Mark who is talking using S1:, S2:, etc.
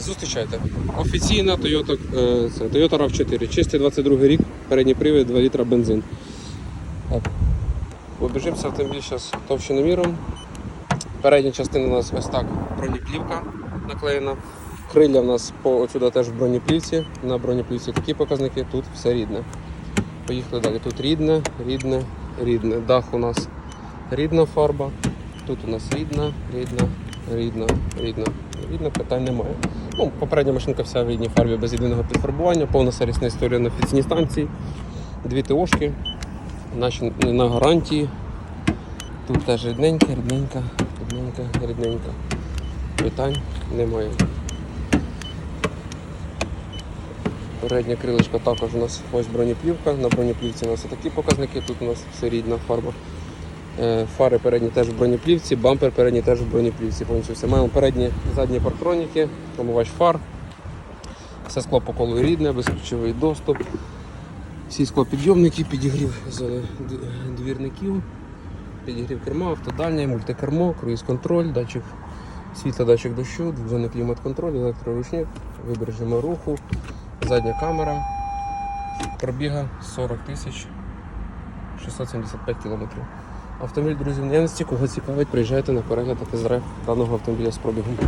S1: Зустрічайте. Офіційна Toyota, е, це, Toyota RAV4, чистий 22 рік, передній привід, 2 літра бензин. Побіжимося автомобіль зараз товщиноміром. Передня частина у нас ось так бронеплівка наклеєна. Крилля у нас по отсюди теж в бронеплівці. На бронеплівці такі показники, тут все рідне. Поїхали далі. Тут рідне, рідне, рідне. Дах у нас рідна фарба. Тут у нас рідна, рідна, рідна, рідна. Рідна питань немає. Ну, попередня машинка вся в рідній фарбі без єдиного підфарбування, повна сервісна історія на офіційній станції. Дві ТОшки, наші на гарантії. Тут теж рідненька, рідненька, рідненька, рідненька. Питань немає. Передня крилечко також у нас ось бронеплівка. На бронеплівці у нас такі показники, тут у нас все рідна фарба. Е, Фари передні теж в бронеплівці, бампер передній теж в бронеплівці. Повністю все. Маємо передні задні парктроніки, промивач фар. Все скло по колу рідне, безключовий доступ. Всі склопідйомники, підігрів зони двірників, підігрів керма, автодальня, мультикермо, круїз-контроль, датчик світла, датчик дощу, двозонний клімат-контроль, електроручник, вибір режиму руху, задня камера, пробіга 40 тисяч 675 кілометрів. Автомобіль, друзі, в наявності, кого цікавить, приїжджайте на перегляд та тест-драйв даного автомобіля з пробігом.